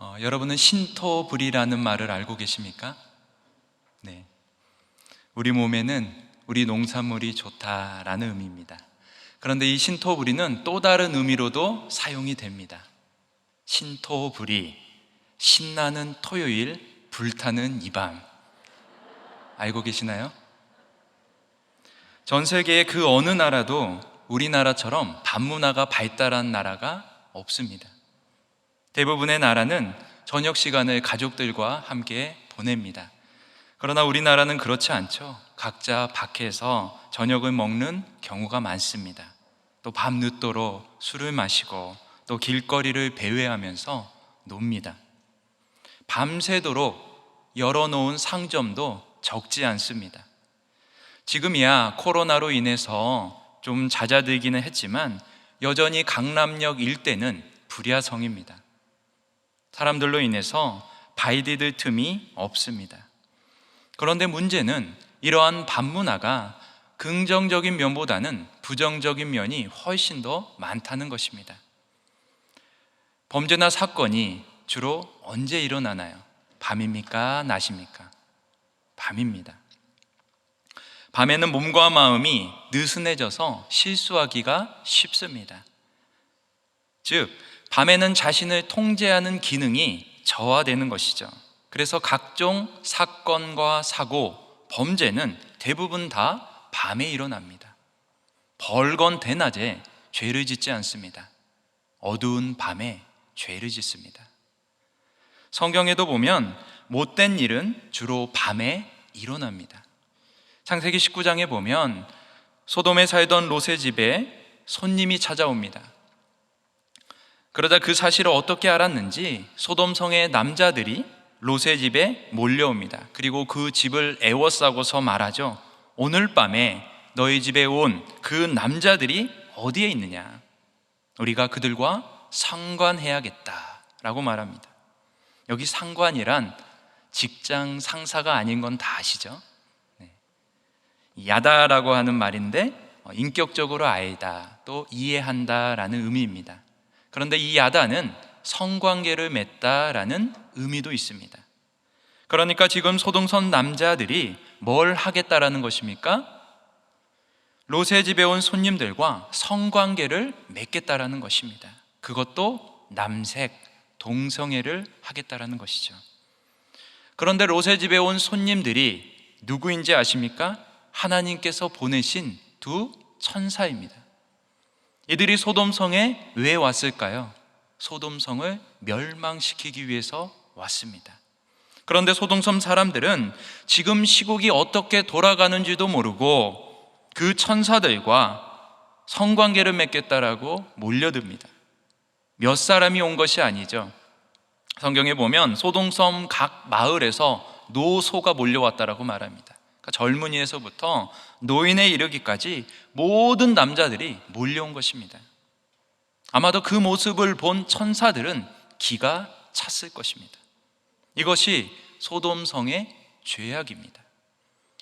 어, 여러분은 신토불이라는 말을 알고 계십니까? 네. 우리 몸에는 우리 농산물이 좋다라는 의미입니다. 그런데 이 신토불이는 또 다른 의미로도 사용이 됩니다. 신토불이 신나는 토요일 불타는 이 밤 알고 계시나요? 전 세계의 그 어느 나라도 우리나라처럼 밤 문화가 발달한 나라가 없습니다. 대부분의 나라는 저녁 시간을 가족들과 함께 보냅니다. 그러나 우리나라는 그렇지 않죠. 각자 밖에서 저녁을 먹는 경우가 많습니다. 또 밤늦도록 술을 마시고 또 길거리를 배회하면서 놉니다. 밤새도록 열어놓은 상점도 적지 않습니다. 지금이야 코로나로 인해서 좀 잦아들기는 했지만 여전히 강남역 일대는 불야성입니다. 사람들로 인해서 바이디들 틈이 없습니다. 그런데 문제는 이러한 밤문화가 긍정적인 면보다는 부정적인 면이 훨씬 더 많다는 것입니다. 범죄나 사건이 주로 언제 일어나나요? 밤입니까? 낮입니까? 밤입니다. 밤에는 몸과 마음이 느슨해져서 실수하기가 쉽습니다. 즉, 밤에는 자신을 통제하는 기능이 저하되는 것이죠. 그래서 각종 사건과 사고, 범죄는 대부분 다 밤에 일어납니다. 벌건 대낮에 죄를 짓지 않습니다. 어두운 밤에 죄를 짓습니다. 성경에도 보면 못된 일은 주로 밤에 일어납니다. 창세기 19장에 보면 소돔에 살던 롯의 집에 손님이 찾아옵니다. 그러자 그 사실을 어떻게 알았는지 소돔 성의 남자들이 롯의 집에 몰려옵니다. 그리고 그 집을 애워싸고서 말하죠. 오늘 밤에 너희 집에 온 그 남자들이 어디에 있느냐? 우리가 그들과 상관해야겠다라고 말합니다. 여기 상관이란 직장 상사가 아닌 건 다 아시죠? 네. 야다라고 하는 말인데 어, 인격적으로 알다 또 이해한다라는 의미입니다. 그런데 이 야다는 성관계를 맺다라는 의미도 있습니다. 그러니까 지금 소동선 남자들이 뭘 하겠다라는 것입니까? 롯의 집에 온 손님들과 성관계를 맺겠다라는 것입니다. 그것도 남색, 동성애를 하겠다라는 것이죠. 그런데 롯의 집에 온 손님들이 누구인지 아십니까? 하나님께서 보내신 두 천사입니다. 이들이 소돔성에 왜 왔을까요? 소돔성을 멸망시키기 위해서 왔습니다. 그런데 소돔섬 사람들은 지금 시국이 어떻게 돌아가는지도 모르고 그 천사들과 성관계를 맺겠다라고 몰려듭니다. 몇 사람이 온 것이 아니죠. 성경에 보면 소동섬 각 마을에서 노소가 몰려왔다라고 말합니다. 그러니까 젊은이에서부터 노인에 이르기까지 모든 남자들이 몰려온 것입니다. 아마도 그 모습을 본 천사들은 기가 찼을 것입니다. 이것이 소돔성의 죄악입니다.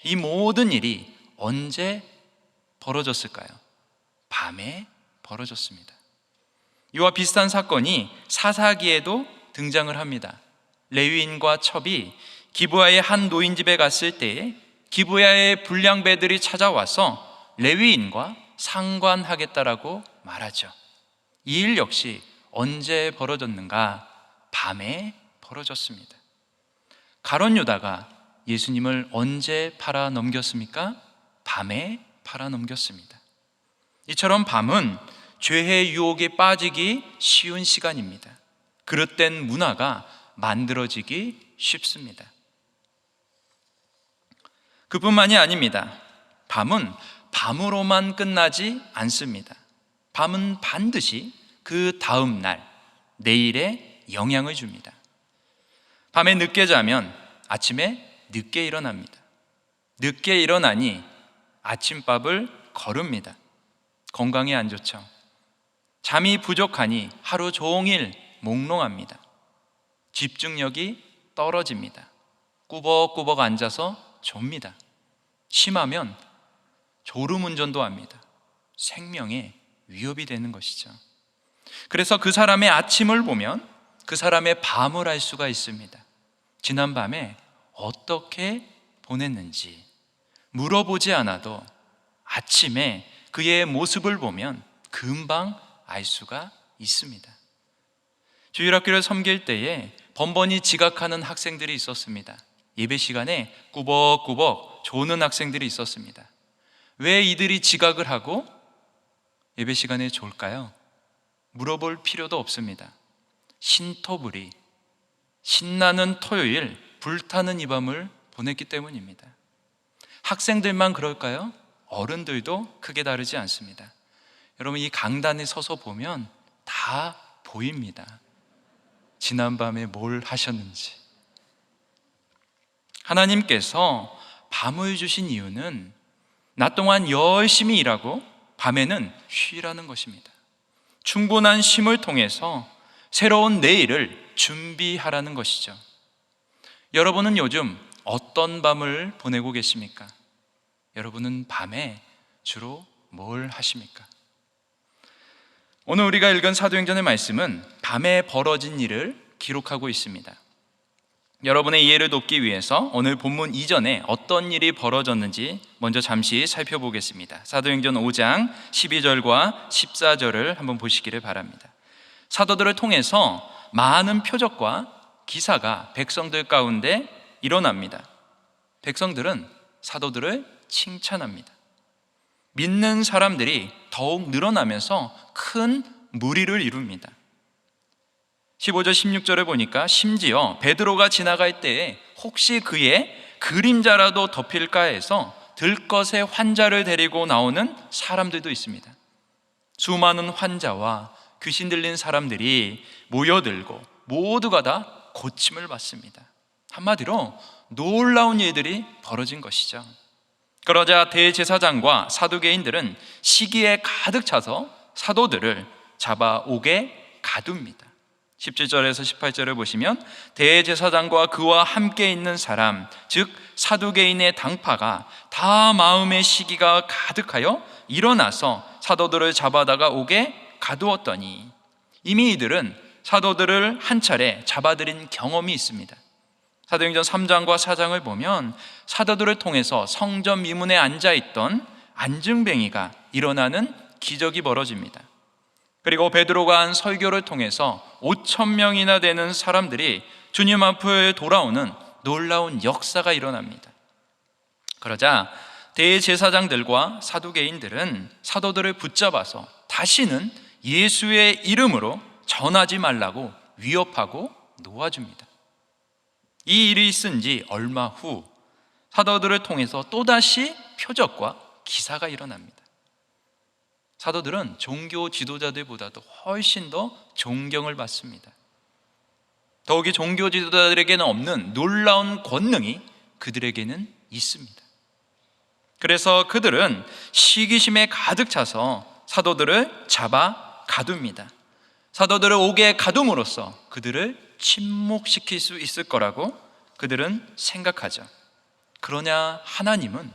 이 모든 일이 언제 벌어졌을까요? 밤에 벌어졌습니다. 이와 비슷한 사건이 사사기에도 등장을 합니다. 레위인과 첩이 기부하의 한 노인 집에 갔을 때에 기부하의 불량배들이 찾아와서 레위인과 상관하겠다라고 말하죠. 이 일 역시 언제 벌어졌는가? 밤에 벌어졌습니다. 가론 유다가 예수님을 언제 팔아 넘겼습니까? 밤에 팔아 넘겼습니다. 이처럼 밤은 죄의 유혹에 빠지기 쉬운 시간입니다. 그릇된 문화가 만들어지기 쉽습니다. 그뿐만이 아닙니다. 밤은 밤으로만 끝나지 않습니다. 밤은 반드시 그 다음 날, 내일에 영향을 줍니다. 밤에 늦게 자면 아침에 늦게 일어납니다. 늦게 일어나니 아침밥을 거릅니다. 건강에 안 좋죠. 잠이 부족하니 하루 종일 몽롱합니다. 집중력이 떨어집니다. 꾸벅꾸벅 앉아서 졸니다. 심하면 졸음운전도 합니다. 생명에 위협이 되는 것이죠. 그래서 그 사람의 아침을 보면 그 사람의 밤을 알 수가 있습니다. 지난 밤에 어떻게 보냈는지 물어보지 않아도 아침에 그의 모습을 보면 금방 알 수가 있습니다. 주일학교를 섬길 때에 번번이 지각하는 학생들이 있었습니다. 예배 시간에 꾸벅꾸벅 조는 학생들이 있었습니다. 왜 이들이 지각을 하고 예배 시간에 졸까요? 물어볼 필요도 없습니다. 신토불이 신나는 토요일 불타는 이 밤을 보냈기 때문입니다. 학생들만 그럴까요? 어른들도 크게 다르지 않습니다. 여러분 이 강단에 서서 보면 다 보입니다. 지난밤에 뭘 하셨는지. 하나님께서 밤을 주신 이유는 낮 동안 열심히 일하고 밤에는 쉬라는 것입니다. 충분한 쉼을 통해서 새로운 내일을 준비하라는 것이죠. 여러분은 요즘 어떤 밤을 보내고 계십니까? 여러분은 밤에 주로 뭘 하십니까? 오늘 우리가 읽은 사도행전의 말씀은 밤에 벌어진 일을 기록하고 있습니다. 여러분의 이해를 돕기 위해서 오늘 본문 이전에 어떤 일이 벌어졌는지 먼저 잠시 살펴보겠습니다. 사도행전 5장 12절과 14절을 한번 보시기를 바랍니다. 사도들을 통해서 많은 표적과 기사가 백성들 가운데 일어납니다. 백성들은 사도들을 칭찬합니다. 믿는 사람들이 더욱 늘어나면서 큰 무리를 이룹니다. 15절 16절에 보니까 심지어 베드로가 지나갈 때에 혹시 그의 그림자라도 덮일까 해서 들것의 환자를 데리고 나오는 사람들도 있습니다. 수많은 환자와 귀신 들린 사람들이 모여들고 모두가 다 고침을 받습니다. 한마디로 놀라운 일들이 벌어진 것이죠. 그러자 대제사장과 사두개인들은 시기에 가득 차서 사도들을 잡아오게 가둡니다. 17절에서 18절을 보시면 대제사장과 그와 함께 있는 사람 즉 사두개인의 당파가 다 마음의 시기가 가득하여 일어나서 사도들을 잡아다가 오게 가두었더니 이미 이들은 사도들을 한 차례 잡아들인 경험이 있습니다. 사도행전 3장과 4장을 보면 사도들을 통해서 성전 미문에 앉아 있던 안증뱅이가 일어나는 기적이 벌어집니다. 그리고 베드로가 한 설교를 통해서 5천 명이나 되는 사람들이 주님 앞에 돌아오는 놀라운 역사가 일어납니다. 그러자 대제사장들과 사두개인들은 사도들을 붙잡아서 다시는 예수의 이름으로 전하지 말라고 위협하고 놓아줍니다. 이 일이 있은 지 얼마 후 사도들을 통해서 또다시 표적과 기사가 일어납니다. 사도들은 종교 지도자들보다도 훨씬 더 존경을 받습니다. 더욱이 종교 지도자들에게는 없는 놀라운 권능이 그들에게는 있습니다. 그래서 그들은 시기심에 가득 차서 사도들을 잡아 가둡니다. 사도들을 오게 가둠으로써 그들을 침묵시킬 수 있을 거라고 그들은 생각하죠. 그러냐 하나님은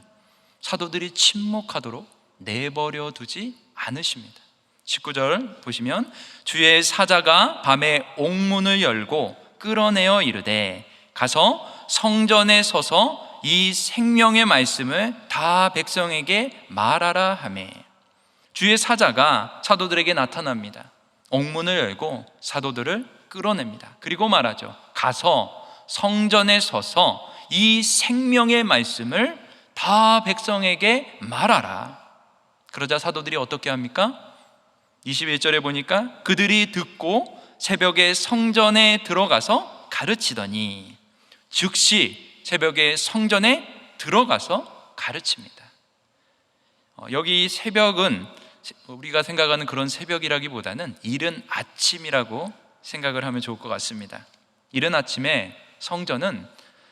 사도들이 침묵하도록 내버려 두지 않으십니다. 19절 보시면 주의 사자가 밤에 옥문을 열고 끌어내어 이르되 가서 성전에 서서 이 생명의 말씀을 다 백성에게 말하라 하매 주의 사자가 사도들에게 나타납니다. 옥문을 열고 사도들을 끌어냅니다. 그리고 말하죠. 가서 성전에 서서 이 생명의 말씀을 다 백성에게 말하라. 그러자 사도들이 어떻게 합니까? 21절에 보니까 그들이 듣고 새벽에 성전에 들어가서 가르치더니 즉시 새벽에 성전에 들어가서 가르칩니다. 어, 여기 새벽은 우리가 생각하는 그런 새벽이라기보다는 이른 아침이라고 생각을 하면 좋을 것 같습니다. 이른 아침에 성전은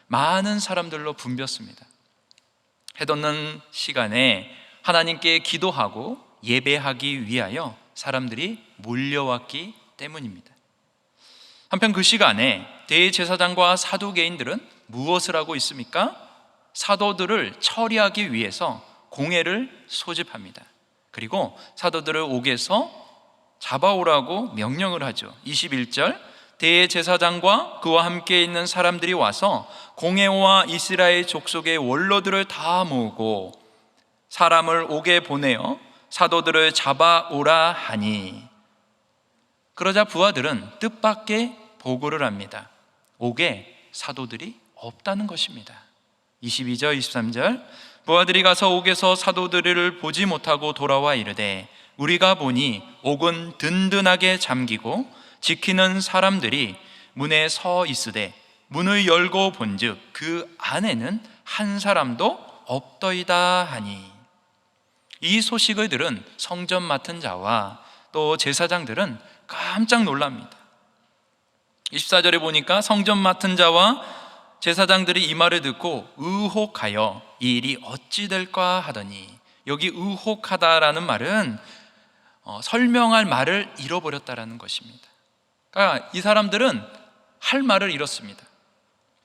많은 사람들로 붐볐습니다. 해돋는 시간에 하나님께 기도하고 예배하기 위하여 사람들이 몰려왔기 때문입니다. 한편 그 시간에 대제사장과 사두개인들은 무엇을 하고 있습니까? 사도들을 처리하기 위해서 공회를 소집합니다. 그리고 사도들을 옥에서 잡아오라고 명령을 하죠. 21절 대제사장과 그와 함께 있는 사람들이 와서 공회와 이스라엘 족속의 원로들을 다 모으고 사람을 옥에 보내어 사도들을 잡아오라 하니 그러자 부하들은 뜻밖의 보고를 합니다. 옥에 사도들이 없다는 것입니다. 22절 23절 부하들이 가서 옥에서 사도들을 보지 못하고 돌아와 이르되 우리가 보니 옥은 든든하게 잠기고 지키는 사람들이 문에 서 있으되 문을 열고 본즉 그 안에는 한 사람도 없더이다 하니 이 소식을 들은 성전 맡은 자와 또 제사장들은 깜짝 놀랍니다. 24절에 보니까 성전 맡은 자와 제사장들이 이 말을 듣고 의혹하여 이 일이 어찌 될까 하더니 여기 의혹하다라는 말은 어, 설명할 말을 잃어버렸다라는 것입니다. 그러니까 이 사람들은 할 말을 잃었습니다.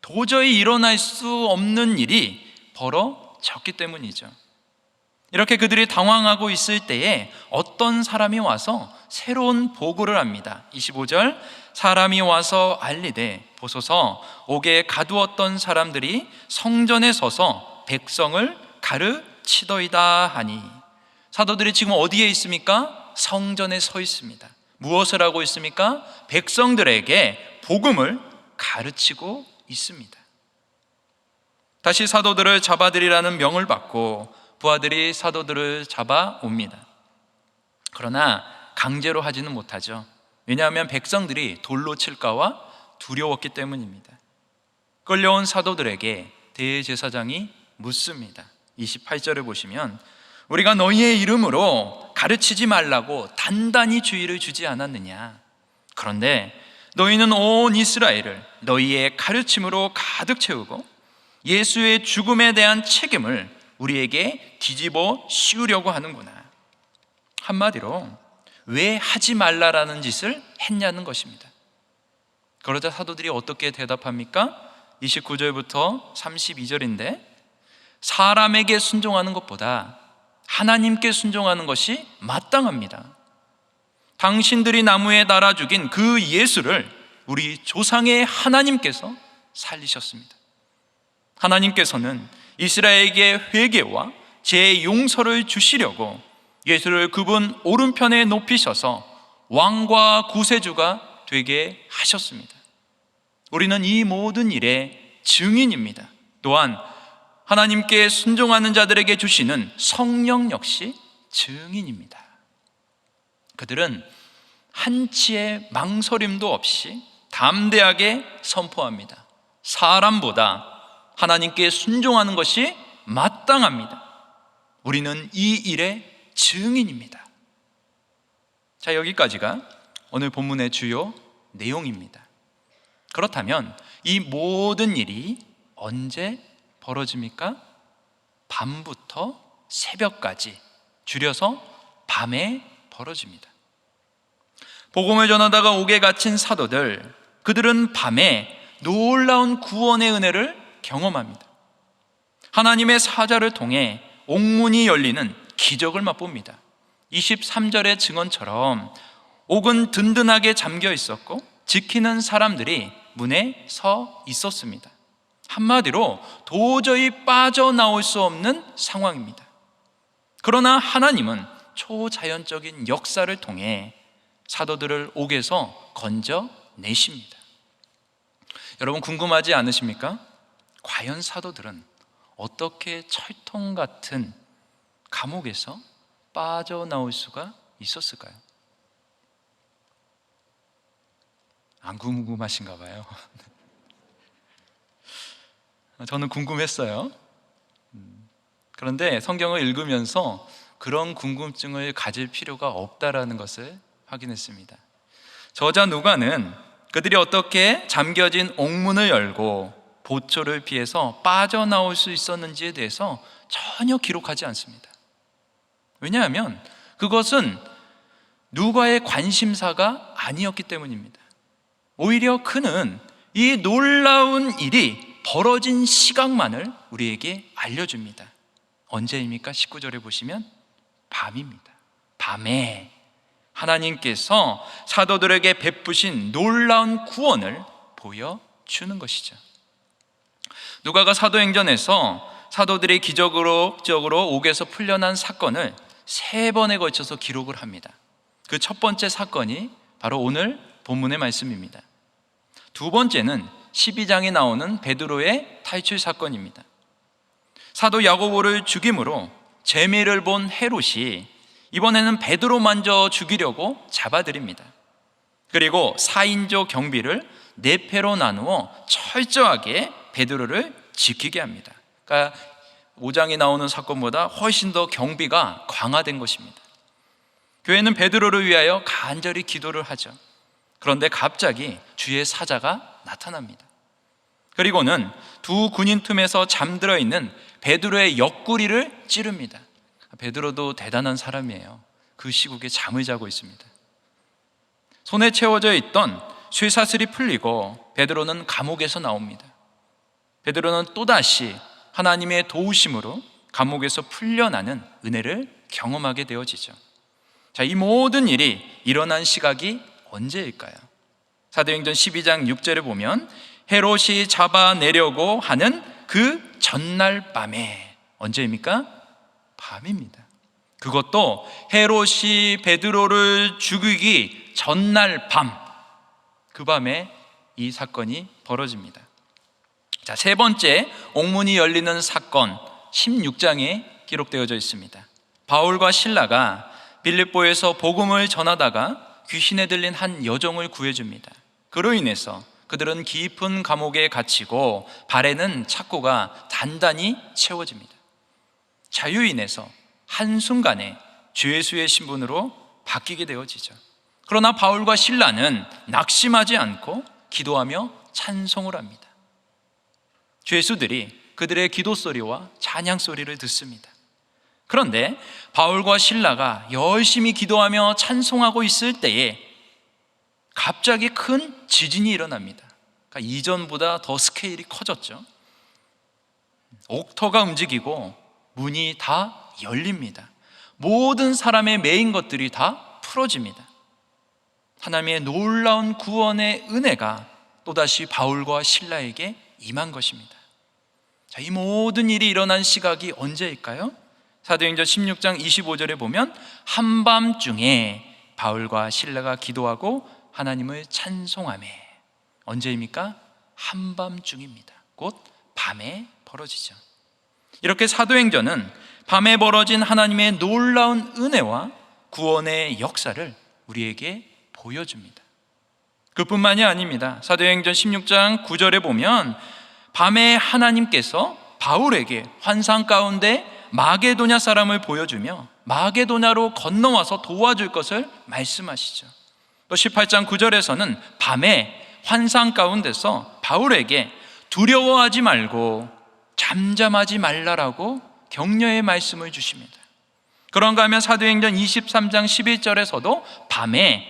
도저히 일어날 수 없는 일이 벌어졌기 때문이죠. 이렇게 그들이 당황하고 있을 때에 어떤 사람이 와서 새로운 보고를 합니다. 25절 사람이 와서 알리되 보소서 옥에 가두었던 사람들이 성전에 서서 백성을 가르치더이다 하니 사도들이 지금 어디에 있습니까? 성전에 서 있습니다. 무엇을 하고 있습니까? 백성들에게 복음을 가르치고 있습니다. 다시 사도들을 잡아들이라는 명을 받고 부하들이 사도들을 잡아 옵니다. 그러나 강제로 하지는 못하죠. 왜냐하면 백성들이 돌로 칠까와 두려웠기 때문입니다. 끌려온 사도들에게 대제사장이 묻습니다. 28절에 보시면 우리가 너희의 이름으로 가르치지 말라고 단단히 주의를 주지 않았느냐. 그런데 너희는 온 이스라엘을 너희의 가르침으로 가득 채우고 예수의 죽음에 대한 책임을 우리에게 뒤집어 씌우려고 하는구나. 한마디로 왜 하지 말라라는 짓을 했냐는 것입니다. 그러자 사도들이 어떻게 대답합니까? 29절부터 32절인데 사람에게 순종하는 것보다 하나님께 순종하는 것이 마땅합니다. 당신들이 나무에 달아 죽인 그 예수를 우리 조상의 하나님께서 살리셨습니다. 하나님께서는 이스라엘에게 회개와 제 용서를 주시려고 예수를 그분 오른편에 높이셔서 왕과 구세주가 되게 하셨습니다. 우리는 이 모든 일의 증인입니다. 또한 하나님께 순종하는 자들에게 주시는 성령 역시 증인입니다. 그들은 한치의 망설임도 없이 담대하게 선포합니다. 사람보다 하나님께 순종하는 것이 마땅합니다. 우리는 이 일의 증인입니다. 자, 여기까지가 오늘 본문의 주요 내용입니다. 그렇다면 이 모든 일이 언제 벌어집니까? 밤부터 새벽까지 줄여서 밤에 벌어집니다. 복음을 전하다가 옥에 갇힌 사도들, 그들은 밤에 놀라운 구원의 은혜를 경험합니다. 하나님의 사자를 통해 옥문이 열리는 기적을 맛봅니다. 23절의 증언처럼 옥은 든든하게 잠겨 있었고 지키는 사람들이 문에 서 있었습니다. 한마디로 도저히 빠져나올 수 없는 상황입니다. 그러나 하나님은 초자연적인 역사를 통해 사도들을 옥에서 건져내십니다. 여러분 궁금하지 않으십니까? 과연 사도들은 어떻게 철통 같은 감옥에서 빠져나올 수가 있었을까요? 안 궁금하신가 봐요. 저는 궁금했어요. 음, 그런데 성경을 읽으면서 그런 궁금증을 가질 필요가 없다라는 것을 확인했습니다. 저자 누가는 그들이 어떻게 잠겨진 옥문을 열고 보초를 피해서 빠져나올 수 있었는지에 대해서 전혀 기록하지 않습니다. 왜냐하면 그것은 누가의 관심사가 아니었기 때문입니다. 오히려 그는 이 놀라운 일이 벌어진 시각만을 우리에게 알려줍니다. 언제입니까? 19절에 보시면 밤입니다. 밤에 하나님께서 사도들에게 베푸신 놀라운 구원을 보여주는 것이죠. 누가가 사도행전에서 사도들이 기적으로 적으로 옥에서 풀려난 사건을 세 번에 걸쳐서 기록을 합니다. 그 첫 번째 사건이 바로 오늘 본문의 말씀입니다. 두 번째는 12장에 나오는 베드로의 탈출 사건입니다. 사도 야고보를 죽임으로 재미를 본 헤롯이 이번에는 베드로 먼저 죽이려고 잡아들입니다. 그리고 4인조 경비를 네 패로 나누어 철저하게 베드로를 지키게 합니다. 그러니까 5장에 나오는 사건보다 훨씬 더 경비가 강화된 것입니다. 교회는 베드로를 위하여 간절히 기도를 하죠. 그런데 갑자기 주의 사자가 나타납니다. 그리고는 두 군인 틈에서 잠들어 있는 베드로의 옆구리를 찌릅니다. 베드로도 대단한 사람이에요. 그 시국에 잠을 자고 있습니다. 손에 채워져 있던 쇠사슬이 풀리고 베드로는 감옥에서 나옵니다. 베드로는 또다시 하나님의 도우심으로 감옥에서 풀려나는 은혜를 경험하게 되어지죠. 자, 이 모든 일이 일어난 시각이 언제일까요? 사도행전 12장 6절에 보면 헤롯이 잡아내려고 하는 그 전날 밤에 언제입니까? 밤입니다. 그것도 헤롯이 베드로를 죽이기 전날 밤, 그 밤에 이 사건이 벌어집니다. 자, 세 번째 옥문이 열리는 사건 16장에 기록되어져 있습니다. 바울과 신라가 빌립보에서 복음을 전하다가 귀신에 들린 한 여종을 구해줍니다. 그로 인해서 그들은 깊은 감옥에 갇히고 발에는 착고가 단단히 채워집니다. 자유인에서 한순간에 죄수의 신분으로 바뀌게 되어지죠. 그러나 바울과 신라는 낙심하지 않고 기도하며 찬송을 합니다. 죄수들이 그들의 기도 소리와 찬양 소리를 듣습니다. 그런데 바울과 신라가 열심히 기도하며 찬송하고 있을 때에 갑자기 큰 지진이 일어납니다. 그러니까 이전보다 더 스케일이 커졌죠. 옥터가 움직이고 문이 다 열립니다. 모든 사람의 메인 것들이 다 풀어집니다. 하나님의 놀라운 구원의 은혜가 또다시 바울과 신라에게 임한 것입니다. 자, 이 모든 일이 일어난 시각이 언제일까요? 사도행전 16장 25절에 보면 한밤중에 바울과 신라가 기도하고 하나님을 찬송하며 언제입니까? 한밤중입니다. 곧 밤에 벌어지죠. 이렇게 사도행전은 밤에 벌어진 하나님의 놀라운 은혜와 구원의 역사를 우리에게 보여줍니다. 그뿐만이 아닙니다. 사도행전 16장 9절에 보면 밤에 하나님께서 바울에게 환상 가운데 마게도냐 사람을 보여주며 마게도냐로 건너와서 도와줄 것을 말씀하시죠. 또 18장 9절에서는 밤에 환상 가운데서 바울에게 두려워하지 말고 잠잠하지 말라라고 격려의 말씀을 주십니다. 그런가 하면 사도행전 23장 11절에서도 밤에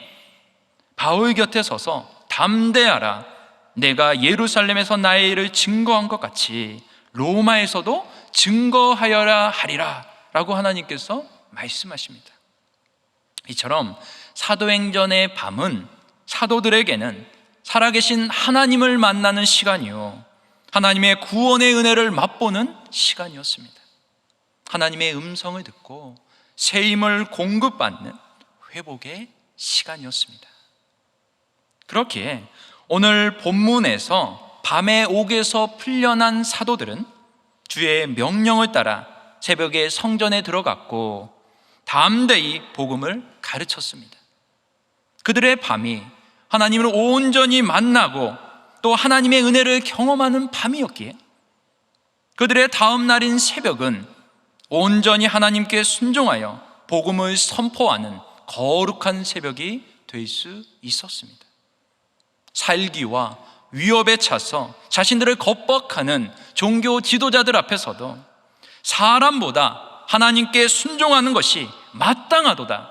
바울 곁에 서서 담대하라. 내가 예루살렘에서 나의 일을 증거한 것 같이 로마에서도 증거하여라 하리라. 라고 하나님께서 말씀하십니다. 이처럼 사도행전의 밤은 사도들에게는 살아계신 하나님을 만나는 시간이요. 하나님의 구원의 은혜를 맛보는 시간이었습니다. 하나님의 음성을 듣고 새 힘을 공급받는 회복의 시간이었습니다. 그렇기에 오늘 본문에서 밤의 옥에서 풀려난 사도들은 주의 명령을 따라 새벽에 성전에 들어갔고 담대히 복음을 가르쳤습니다. 그들의 밤이 하나님을 온전히 만나고 또 하나님의 은혜를 경험하는 밤이었기에 그들의 다음 날인 새벽은 온전히 하나님께 순종하여 복음을 선포하는 거룩한 새벽이 될 수 있었습니다. 살기와 위협에 차서 자신들을 겁박하는 종교 지도자들 앞에서도 사람보다 하나님께 순종하는 것이 마땅하도다.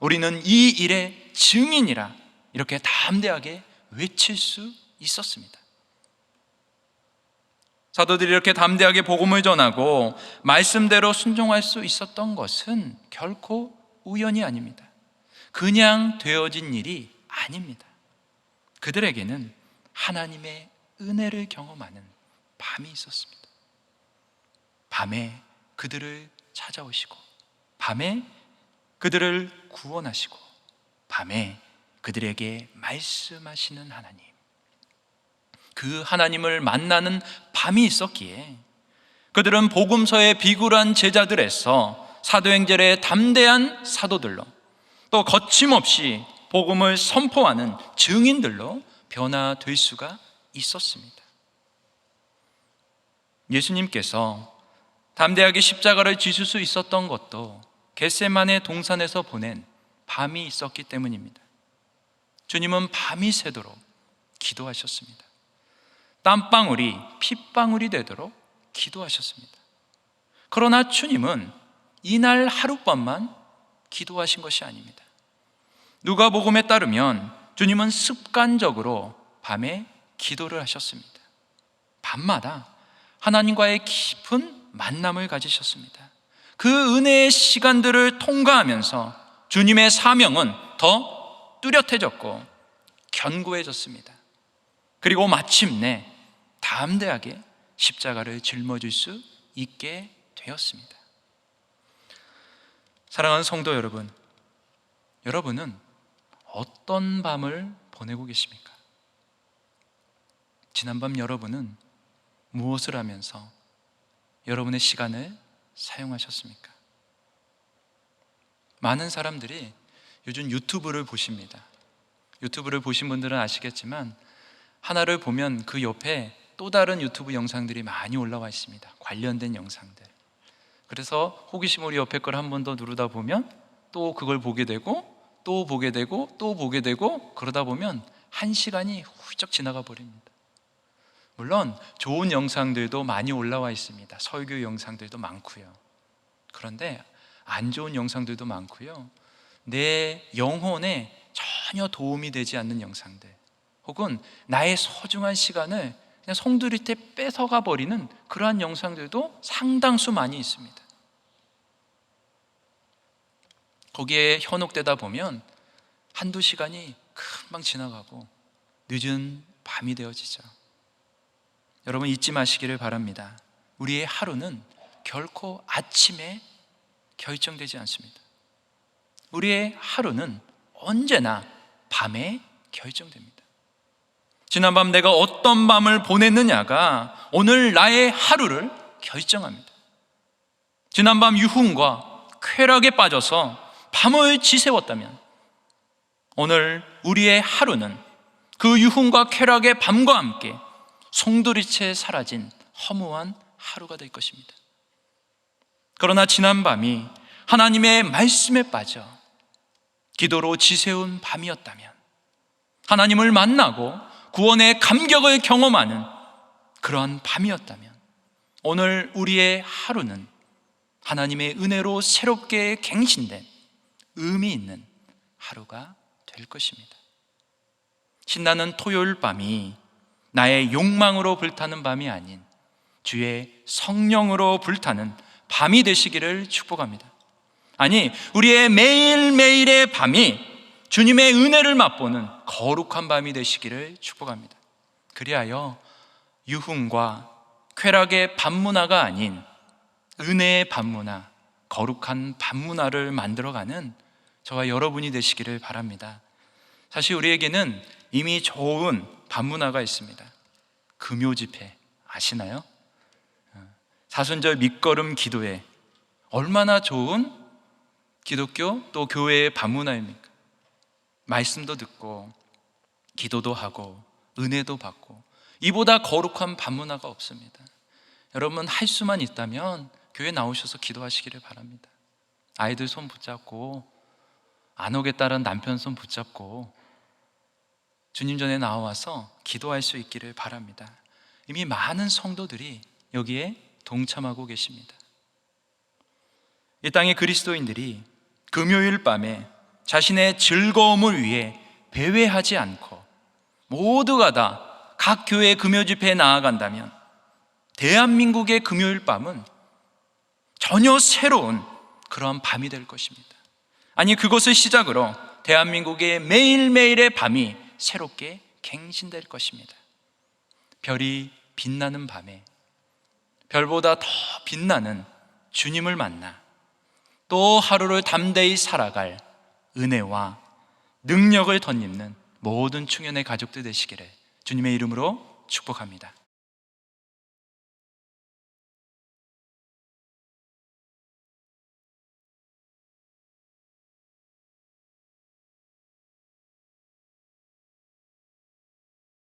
우리는 이 일의 증인이라 이렇게 담대하게 외칠 수 있었습니다. 사도들이 이렇게 담대하게 복음을 전하고 말씀대로 순종할 수 있었던 것은 결코 우연이 아닙니다. 그냥 되어진 일이 아닙니다. 그들에게는 하나님의 은혜를 경험하는 밤이 있었습니다. 밤에 그들을 찾아오시고, 밤에 그들을 구원하시고, 밤에 그들에게 말씀하시는 하나님. 그 하나님을 만나는 밤이 있었기에 그들은 복음서의 비굴한 제자들에서 사도행전의 담대한 사도들로 또 거침없이 복음을 선포하는 증인들로 변화될 수가 있었습니다. 예수님께서 담대하게 십자가를 지실 수 있었던 것도 겟세만의 동산에서 보낸 밤이 있었기 때문입니다. 주님은 밤이 새도록 기도하셨습니다. 땀방울이 핏방울이 되도록 기도하셨습니다. 그러나 주님은 이날 하룻밤만 기도하신 것이 아닙니다. 누가복음에 따르면 주님은 습관적으로 밤에 기도를 하셨습니다. 밤마다 하나님과의 깊은 만남을 가지셨습니다. 그 은혜의 시간들을 통과하면서 주님의 사명은 더 뚜렷해졌고 견고해졌습니다. 그리고 마침내 담대하게 십자가를 짊어질 수 있게 되었습니다. 사랑하는 성도 여러분, 여러분은 어떤 밤을 보내고 계십니까? 지난밤 여러분은 무엇을 하면서 여러분의 시간을 사용하셨습니까? 많은 사람들이 요즘 유튜브를 보십니다. 유튜브를 보신 분들은 아시겠지만 하나를 보면 그 옆에 또 다른 유튜브 영상들이 많이 올라와 있습니다. 관련된 영상들. 그래서 호기심 우리 옆에 걸 한 번 더 누르다 보면 또 그걸 보게 되고 또 보게 되고 또 보게 되고 그러다 보면 한 시간이 훌쩍 지나가 버립니다. 물론 좋은 영상들도 많이 올라와 있습니다. 설교 영상들도 많고요. 그런데 안 좋은 영상들도 많고요. 내 영혼에 전혀 도움이 되지 않는 영상들 혹은 나의 소중한 시간을 그냥 송두리째 뺏어가 버리는 그러한 영상들도 상당수 많이 있습니다. 거기에 현혹되다 보면 한두 시간이 금방 지나가고 늦은 밤이 되어지죠. 여러분 잊지 마시기를 바랍니다. 우리의 하루는 결코 아침에 결정되지 않습니다. 우리의 하루는 언제나 밤에 결정됩니다. 지난밤 내가 어떤 밤을 보냈느냐가 오늘 나의 하루를 결정합니다. 지난밤 유흥과 쾌락에 빠져서 밤을 지새웠다면 오늘 우리의 하루는 그 유흥과 쾌락의 밤과 함께 송두리째 사라진 허무한 하루가 될 것입니다. 그러나 지난 밤이 하나님의 말씀에 빠져 기도로 지새운 밤이었다면 하나님을 만나고 구원의 감격을 경험하는 그러한 밤이었다면 오늘 우리의 하루는 하나님의 은혜로 새롭게 갱신된 의미 있는 하루가 될 것입니다. 신나는 토요일 밤이 나의 욕망으로 불타는 밤이 아닌 주의 성령으로 불타는 밤이 되시기를 축복합니다. 아니, 우리의 매일매일의 밤이 주님의 은혜를 맛보는 거룩한 밤이 되시기를 축복합니다. 그리하여 유흥과 쾌락의 밤문화가 아닌 은혜의 밤문화, 거룩한 밤문화를 만들어가는 저와 여러분이 되시기를 바랍니다. 사실 우리에게는 이미 좋은 밤문화가 있습니다. 금요 집회 아시나요? 사순절 밑거름 기도회 얼마나 좋은 기독교 또 교회의 밤문화입니까? 말씀도 듣고 기도도 하고 은혜도 받고 이보다 거룩한 밤문화가 없습니다. 여러분 할 수만 있다면 교회 나오셔서 기도하시기를 바랍니다. 아이들 손 붙잡고 안 오겠다는 남편 손 붙잡고 주님 전에 나와서 기도할 수 있기를 바랍니다. 이미 많은 성도들이 여기에 동참하고 계십니다. 이 땅의 그리스도인들이 금요일 밤에 자신의 즐거움을 위해 배회하지 않고 모두가 다 각 교회 금요 집회에 나아간다면 대한민국의 금요일 밤은 전혀 새로운 그러한 밤이 될 것입니다. 아니 그것을 시작으로 대한민국의 매일매일의 밤이 새롭게 갱신될 것입니다. 별이 빛나는 밤에 별보다 더 빛나는 주님을 만나 또 하루를 담대히 살아갈 은혜와 능력을 덧입는 모든 충현의 가족들 되시기를 주님의 이름으로 축복합니다.